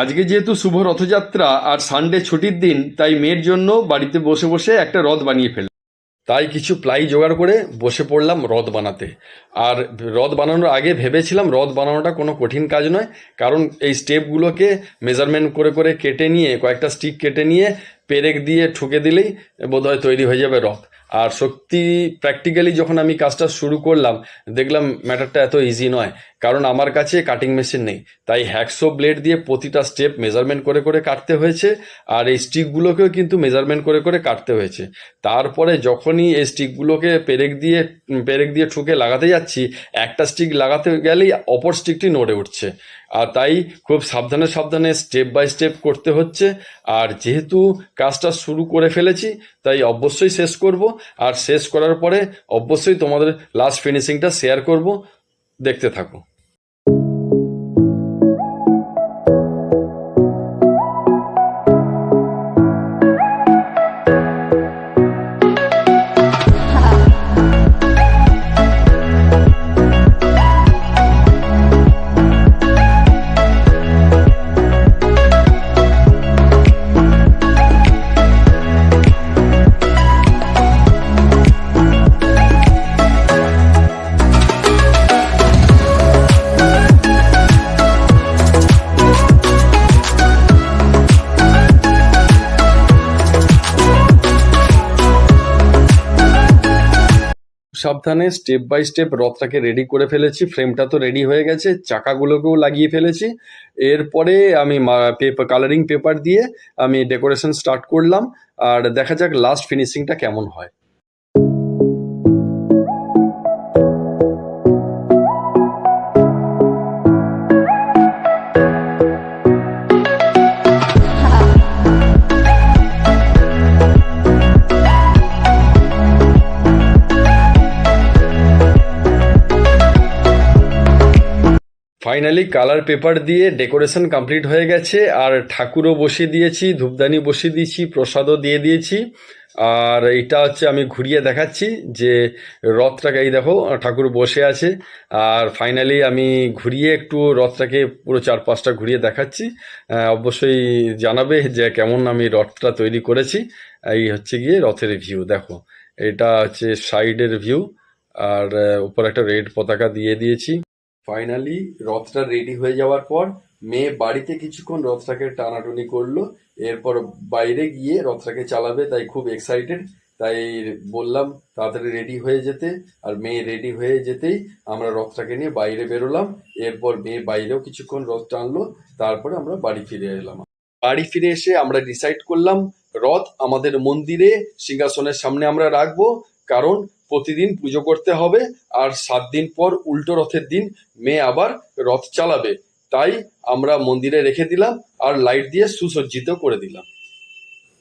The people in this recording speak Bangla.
আজকে যেহেতু শুভ রথযাত্রা আর সানডে ছুটির দিন, তাই মেয়ের জন্য বাড়িতে বসে বসে একটা রথ বানিয়ে ফেললাম। তাই কিছু প্লাই জোগাড় করে বসে পড়লাম রথ বানাতে। আর রথ বানানোর আগে ভেবেছিলাম রথ বানানোটা কোনো কঠিন কাজ নয়, কারণ এই স্টেপগুলোকে মেজারমেন্ট করে করে কেটে নিয়ে, কয়েকটা স্টিক কেটে নিয়ে পেরেক দিয়ে ঠুকে দিলেই বোধহয় তৈরি হয়ে যাবে রথ। আর সত্যি প্র্যাকটিক্যালি যখন আমি কাজটা শুরু করলাম, দেখলাম ম্যাটারটা এত ইজি নয়। কারণ আমার কাছে কাটিং মেশিন নেই। তাই হ্যাকসো ব্লেড দিয়ে প্রতিটা স্টেপ মেজারমেন্ট করে করে কাটতে হয়েছে, আর এই স্টিকগুলোকেও কিন্তু মেজারমেন্ট করে করে কাটতে হয়েছে। তারপরে যখনই এই স্টিকগুলোকে পেরেক দিয়ে পেরেক দিয়ে ঠুকে লাগাতে যাচ্ছি, একটা স্টিক লাগাতে গেলেই অপর স্টিকটি নড়ে উঠছে। আর তাই খুব সাবধানে সাবধানে স্টেপ বাই স্টেপ করতে হচ্ছে। আর যেহেতু কাজটা শুরু করে ফেলেছি, তাই অবশ্যই শেষ করব। আর শেষ করার পরে অবশ্যই তোমাদের লাস্ট ফিনিশিংটা শেয়ার করব। দেখতে থাকো। সাবধানে স্টেপ বাই স্টেপ রথটাকে রেডি করে ফেলেছি ফ্রেমটা তো রেডি হয়ে গেছে, চাকাগুলোকেও লাগিয়ে ফেলেছি। এরপরে আমি পেপার কালারিং পেপার দিয়ে আমি ডেকোরেশন স্টার্ট করলাম। আর দেখা যাক লাস্ট ফিনিশিংটা কেমন হয়। ফাইনালি কালার পেপার দিয়ে ডেকোরেশন কমপ্লিট হয়ে গেছে। আর ঠাকুরও বসিয়ে দিয়েছি, ধূপদানি বসিয়ে দিয়েছি, প্রসাদও দিয়ে দিয়েছি। আর এটা হচ্ছে আমি ঘুরিয়ে দেখাচ্ছি যে রথটাকে, এই দেখো, ঠাকুর বসে আছে। আর ফাইনালি আমি ঘুরিয়ে একটু রথটাকে পুরো চার পাঁচটা ঘুরিয়ে দেখাচ্ছি। অবশ্যই জানাবে যে কেমন আমি রথটা তৈরি করেছি। এই হচ্ছে গিয়ে রথের ভিউ দেখো। এটা হচ্ছে সাইডের ভিউ আর উপর একটা রেড পতাকা দিয়ে দিয়েছি। ফাইনালি রথটা রেডি হয়ে যাওয়ার পর, মেয়ে বাড়িতে কিছুক্ষণ রথটাকে টানাটুনি করল। এরপর বাইরে গিয়ে রথটাকে চালাবে, তাই খুব এক্সাইটেড তাই বললাম, তাড়াতাড়ি রেডি হয়ে যেতে। আর মেয়ে রেডি হয়ে যেতেই আমরা রথটাকে নিয়ে বাইরে বেরোলাম। এরপর মেয়ে বাইরেও কিছুক্ষণ রথ টানলো। তারপরে আমরা বাড়ি ফিরে এলাম। বাড়ি ফিরে এসে আমরা ডিসাইড করলাম, রথ আমাদের মন্দিরে, সিংহাসনের সামনে আমরা রাখব। কারণ প্রতিদিন পুজো করতে হবে আর সাত দিন পর উল্টো রথের দিন মেয়ে আবার রথ চালাবে। তাই আমরা মন্দিরে রেখে দিলাম আর লাইট দিয়ে সুসজ্জিত করে দিলাম।